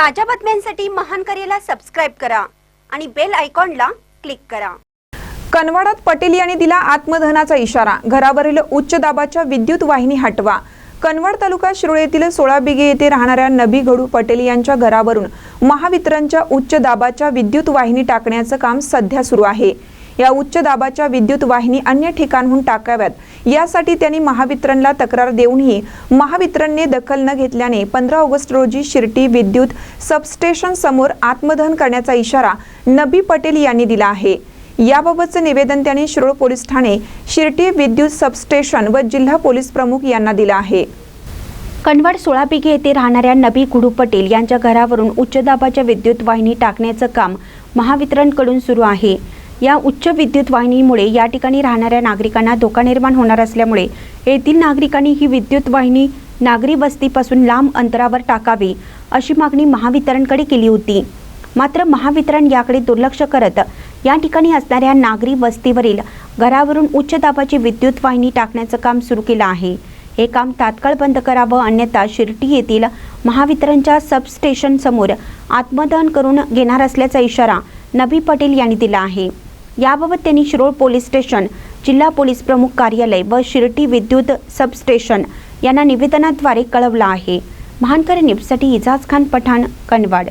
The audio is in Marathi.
ताज्या बातम्यांसाठी महान करेला सबस्क्राईब करा आणि बेल आयकॉनला क्लिक करा. कनवाडात पटेल यांनी दिला आत्मधनाचा इशारा. घरावरील उच्च दाबाच्या विद्युत वाहिनी हटवा. कनवाड तालुका शिरोळ येथील सोळा बिगे येथे राहणाऱ्या नबी घडू पटेल यांच्या घरावरून महावितरणच्या उच्च दाबाच्या विद्युत वाहिनी टाकण्याचं काम सध्या सुरू आहे. या उच्च दाबाच्या विद्युत वाहिनी अन्य ठिकाणहून टाकाव्यात. यासाठी त्यांनी महावितरणला तक्रार देऊनही महावितरणने दखल न घेतल्याने पंधरा ऑगस्ट रोजी शिर्टी विद्युत सबस्टेशन समोर आत्मदहन करण्याचा इशारा नबी पटेल यांनी दिला आहे. याबाबतचं निवेदन त्यांनी शिरोळ पोलीस ठाणे शिर्टी विद्युत सबस्टेशन व जिल्हा पोलीस प्रमुख यांना दिलं आहे. कनवाड सोळापिके येथे राहणाऱ्या नबी गुडू पटेल यांच्या घरावरून उच्च दाबाच्या विद्युत वाहिनी टाकण्याचं काम महावितरणकडून सुरू आहे. या उच्च विद्युत वाहिनीमुळे या ठिकाणी राहणाऱ्या नागरिकांना धोका निर्माण होणार असल्यामुळे येथील नागरिकांनी ही विद्युत वाहिनी नागरी वस्तीपासून लांब अंतरावर टाकावी अशी मागणी महावितरणकडे केली होती. मात्र महावितरण याकडे दुर्लक्ष करत या ठिकाणी असणाऱ्या नागरी वस्तीवरील घरावरून उच्च दाबाची विद्युत वाहिनी टाकण्याचं काम सुरू केलं आहे. हे काम तात्काळ बंद करावं अन्यथा शिर्टी येथील महावितरणच्या सबस्टेशन समोर आत्मदहन करून घेणार असल्याचा इशारा नबी पटेल यांनी दिला आहे. याबाबत त्यांनी शिरोळ पोलीस स्टेशन जिल्हा पोलीस प्रमुख कार्यालय व शिर्टी विद्युत सबस्टेशन यांना निवेदनाद्वारे कळवलं आहे. महानकर न्यूजसाठी इजाज खान पठाण कनवाड.